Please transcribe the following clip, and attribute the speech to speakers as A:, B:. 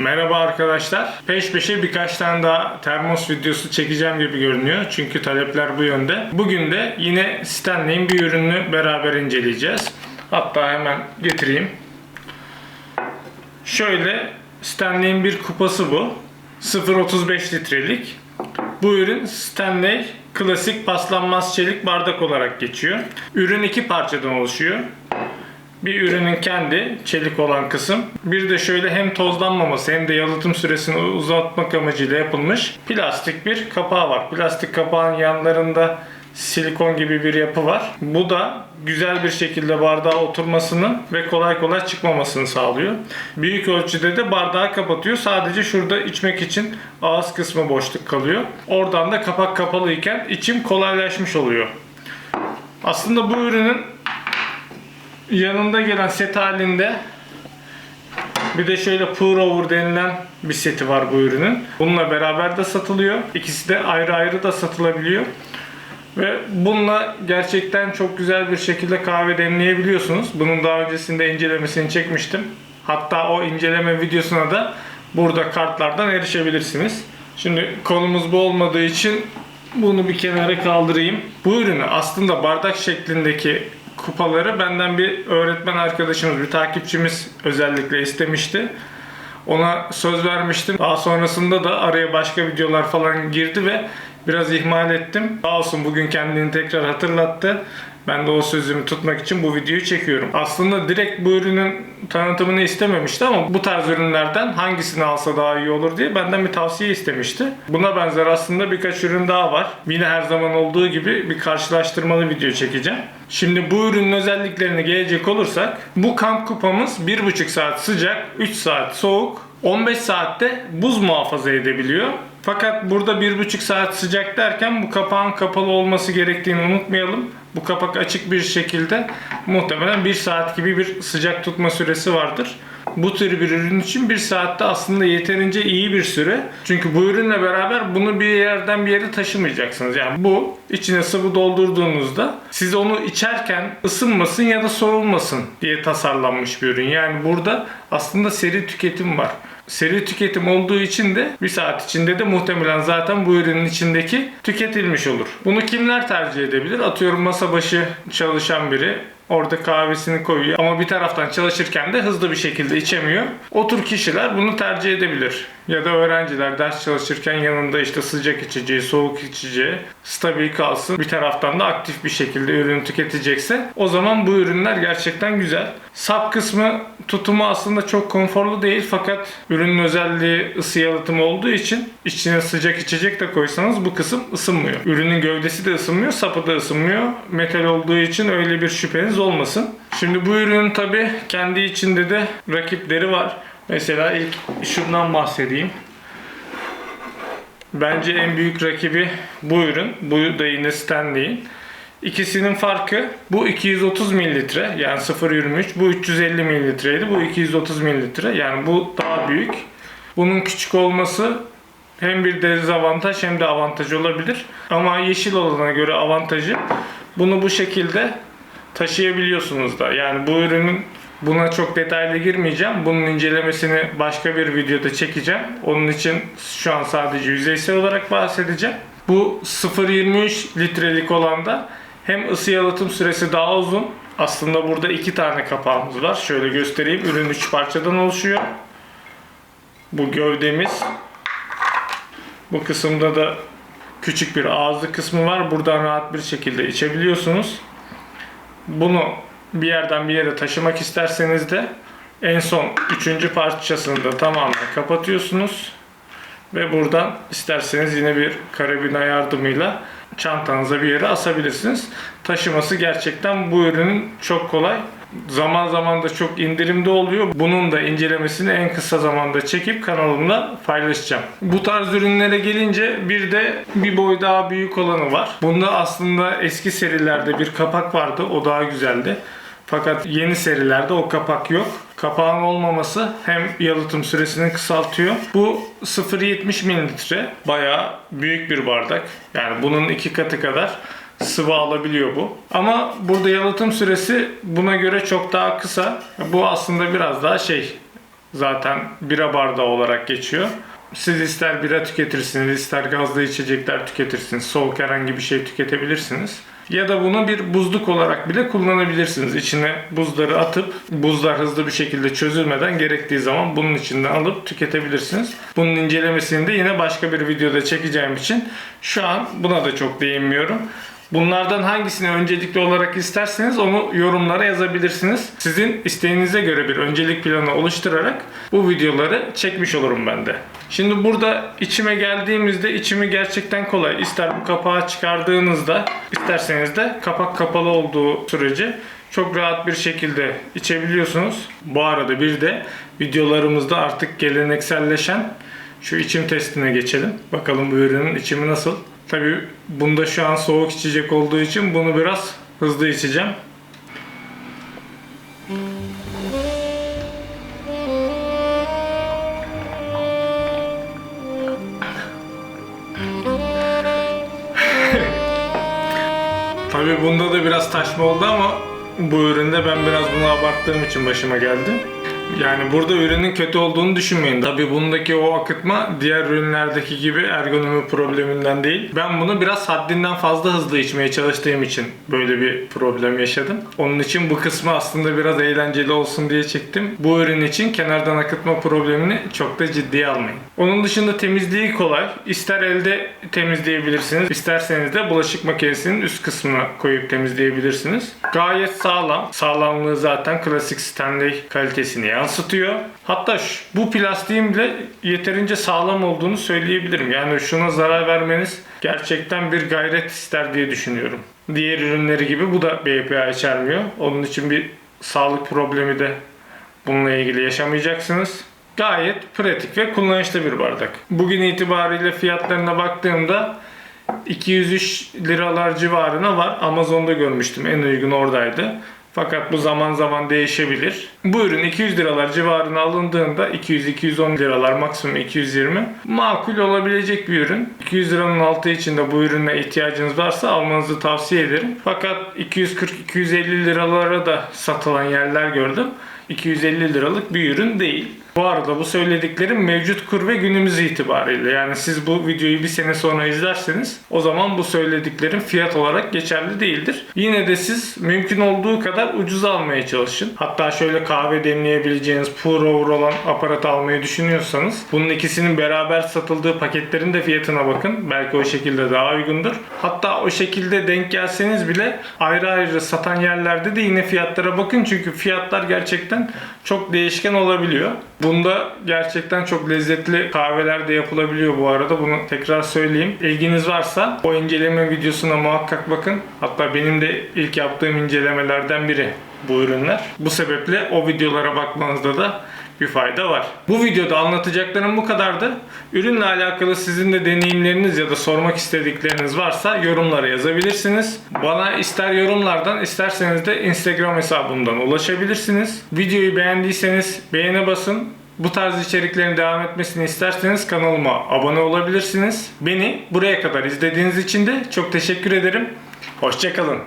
A: Merhaba arkadaşlar. Peş peşe birkaç tane daha termos videosu çekeceğim gibi görünüyor. Çünkü talepler bu yönde. Bugün de yine Stanley'in bir ürününü beraber inceleyeceğiz. Hatta hemen getireyim. Şöyle Stanley'in bir kupası bu. 0.35 litrelik. Bu ürün Stanley klasik paslanmaz çelik bardak olarak geçiyor. Ürün iki parçadan oluşuyor. Bir ürünün kendi çelik olan kısım. Bir de şöyle hem tozlanmaması hem de yalıtım süresini uzatmak amacıyla yapılmış plastik bir kapağı var. Plastik kapağın yanlarında silikon gibi bir yapı var. Bu da güzel bir şekilde bardağa oturmasını ve kolay kolay çıkmamasını sağlıyor. Büyük ölçüde de bardağı kapatıyor. Sadece şurada içmek için ağız kısmı boşluk kalıyor. Oradan da kapak kapalı iken içim kolaylaşmış oluyor. Aslında bu ürünün yanında gelen set halinde bir de şöyle pour over denilen bir seti var bu ürünün. Bununla beraber de satılıyor. İkisi de ayrı ayrı da satılabiliyor. Ve bununla gerçekten çok güzel bir şekilde kahve demleyebiliyorsunuz. Bunun daha öncesinde incelemesini çekmiştim. Hatta o inceleme videosuna da burada kartlardan erişebilirsiniz. Şimdi konumuz bu olmadığı için bunu bir kenara kaldırayım. Bu ürünü aslında bardak şeklindeki kupaları benden bir öğretmen arkadaşımız, bir takipçimiz özellikle istemişti. Ona söz vermiştim. Daha sonrasında da araya başka videolar falan girdi ve biraz ihmal ettim. Sağ olsun bugün kendini tekrar hatırlattı. Ben de o sözümü tutmak için bu videoyu çekiyorum. Aslında direkt bu ürünün tanıtımını istememişti ama bu tarz ürünlerden hangisini alsa daha iyi olur diye benden bir tavsiye istemişti. Buna benzer aslında birkaç ürün daha var. Yine her zaman olduğu gibi bir karşılaştırmalı video çekeceğim. Şimdi bu ürünün özelliklerine gelecek olursak bu kamp kupamız 1,5 saat sıcak, 3 saat soğuk, 15 saatte buz muhafaza edebiliyor. Fakat burada 1,5 saat sıcak derken bu kapağın kapalı olması gerektiğini unutmayalım. Bu kapak açık bir şekilde muhtemelen 1 saat gibi bir sıcak tutma süresi vardır. Bu tür bir ürün için 1 saatte aslında yeterince iyi bir süre. Çünkü bu ürünle beraber bunu bir yerden bir yere taşımayacaksınız. Yani bu içine sıvı doldurduğunuzda siz onu içerken ısınmasın ya da soğulmasın diye tasarlanmış bir ürün. Yani burada aslında seri tüketim var seri tüketim olduğu için de bir saat içinde de muhtemelen zaten bu ürünün içindeki tüketilmiş olur. Bunu kimler tercih edebilir? Atıyorum masa başı çalışan biri Orada kahvesini koyuyor ama bir taraftan çalışırken de hızlı bir şekilde içemiyor. O tür kişiler bunu tercih edebilir. Ya da öğrenciler ders çalışırken yanında işte sıcak içeceği, soğuk içeceği stabil kalsın. Bir taraftan da aktif bir şekilde ürün tüketecekse o zaman bu ürünler gerçekten güzel. Sap kısmı tutumu aslında çok konforlu değil fakat ürünün özelliği ısı yalıtımı olduğu için içine sıcak içecek de koysanız bu kısım ısınmıyor. Ürünün gövdesi de ısınmıyor, sapı da ısınmıyor. Metal olduğu için öyle bir şüpheniz olmasın. Şimdi bu ürünün tabi kendi içinde de rakipleri var. Mesela ilk şundan bahsedeyim. Bence en büyük rakibi bu ürün. Bu da yine Stanley'in. İkisinin farkı bu 230 mililitre yani 0.23 bu 350 mililitreydi bu 230 mililitre yani bu daha büyük. Bunun küçük olması hem bir dezavantaj hem de avantaj olabilir. Ama yeşil olana göre avantajı bunu bu şekilde taşıyabiliyorsunuz da. Yani bu ürünün buna çok detaylı girmeyeceğim. Bunun incelemesini başka bir videoda çekeceğim. Onun için şu an sadece yüzeysel olarak bahsedeceğim. Bu 0.23 litrelik olan da hem ısı yalıtım süresi daha uzun. Aslında burada iki tane kapağımız var. Şöyle göstereyim. Ürün 3 parçadan oluşuyor. Bu gövdemiz. Bu kısımda da küçük bir ağızlı kısmı var. Buradan rahat bir şekilde içebiliyorsunuz. Bunu bir yerden bir yere taşımak isterseniz de en son üçüncü parçasını da tamamen kapatıyorsunuz. Ve buradan isterseniz yine bir karabina yardımıyla çantanıza bir yere asabilirsiniz. Taşıması gerçekten bu ürünün çok kolay. Zaman zaman da çok indirimde oluyor. Bunun da incelemesini en kısa zamanda çekip kanalımda paylaşacağım. Bu tarz ürünlere gelince bir de bir boy daha büyük olanı var. Bunda aslında eski serilerde bir kapak vardı. O daha güzeldi. Fakat yeni serilerde o kapak yok. Kapağın olmaması hem yalıtım süresini kısaltıyor. Bu 0.70 mililitre. Bayağı büyük bir bardak. Yani bunun iki katı kadar sıvı alabiliyor bu. Ama burada yalıtım süresi buna göre çok daha kısa. Bu aslında biraz daha şey zaten bira bardağı olarak geçiyor. Siz ister bira tüketirsiniz, ister gazlı içecekler tüketirsiniz, soğuk herhangi bir şey tüketebilirsiniz. Ya da bunu bir buzluk olarak bile kullanabilirsiniz. İçine buzları atıp buzlar hızlı bir şekilde çözülmeden gerektiği zaman bunun içinden alıp tüketebilirsiniz. Bunun incelemesini de yine başka bir videoda çekeceğim için şu an buna da çok değinmiyorum. Bunlardan hangisini öncelikli olarak isterseniz onu yorumlara yazabilirsiniz. Sizin isteğinize göre bir öncelik planı oluşturarak bu videoları çekmiş olurum ben de. Şimdi burada içime geldiğimizde içimi gerçekten kolay. İster bu kapağı çıkardığınızda isterseniz de kapak kapalı olduğu sürece çok rahat bir şekilde içebiliyorsunuz. Bu arada bir de videolarımızda artık gelenekselleşen şu içim testine geçelim. Bakalım bu ürünün içimi nasıl? Tabii bunda şu an soğuk içecek olduğu için bunu biraz hızlı içeceğim. Tabii bunda da biraz taşma oldu ama bu üründe ben biraz bunu abarttığım için başıma geldi. Yani burada ürünün kötü olduğunu düşünmeyin. Tabii bundaki o akıtma diğer ürünlerdeki gibi ergonomi probleminden değil. Ben bunu biraz haddinden fazla hızlı içmeye çalıştığım için böyle bir problem yaşadım. Onun için bu kısmı aslında biraz eğlenceli olsun diye çektim. Bu ürün için kenardan akıtma problemini çok da ciddiye almayın. Onun dışında temizliği kolay. İster elde temizleyebilirsiniz, isterseniz de bulaşık makinesinin üst kısmına koyup temizleyebilirsiniz. Gayet sağlam. Sağlamlığı zaten klasik Stanley kalitesini yansıtıyor. Hatta şu- bu plastiğin bile yeterince sağlam olduğunu söyleyebilirim. Yani şuna zarar vermeniz gerçekten bir gayret ister diye düşünüyorum. Diğer ürünleri gibi bu da BPA içermiyor. Onun için bir sağlık problemi de bununla ilgili yaşamayacaksınız. Gayet pratik ve kullanışlı bir bardak. Bugün itibariyle fiyatlarına baktığımda 203 liralar civarına var. Amazon'da görmüştüm. En uygun oradaydı. Fakat bu zaman zaman değişebilir. Bu ürün 200 liralar civarına alındığında 200-210 liralar maksimum 220 makul olabilecek bir ürün. 200 liranın altı içinde bu ürüne ihtiyacınız varsa almanızı tavsiye ederim. Fakat 240-250 liralara da satılan yerler gördüm. 250 liralık bir ürün değil. Bu arada bu söylediklerim mevcut kur ve günümüz itibariyle. Yani siz bu videoyu bir sene sonra izlerseniz o zaman bu söylediklerim fiyat olarak geçerli değildir. Yine de siz mümkün olduğu kadar ucuz almaya çalışın. Hatta şöyle kahve demleyebileceğiniz pour over olan aparat almayı düşünüyorsanız bunun ikisinin beraber satıldığı paketlerin de fiyatına bakın. Belki o şekilde daha uygundur. Hatta o şekilde denk gelseniz bile ayrı ayrı satan yerlerde de yine fiyatlara bakın. Çünkü fiyatlar gerçekten çok değişken olabiliyor. Bunda gerçekten çok lezzetli kahveler de yapılabiliyor bu arada. Bunu tekrar söyleyeyim. İlginiz varsa o inceleme videosuna muhakkak bakın. Hatta benim de ilk yaptığım incelemelerden biri bu ürünler. Bu sebeple o videolara bakmanızda da bir fayda var. Bu videoda anlatacaklarım bu kadardı. Ürünle alakalı sizin de deneyimleriniz ya da sormak istedikleriniz varsa yorumlara yazabilirsiniz. Bana ister yorumlardan isterseniz de Instagram hesabımdan ulaşabilirsiniz. Videoyu beğendiyseniz beğene basın. Bu tarz içeriklerin devam etmesini isterseniz kanalıma abone olabilirsiniz. Beni buraya kadar izlediğiniz için de çok teşekkür ederim. Hoşçakalın.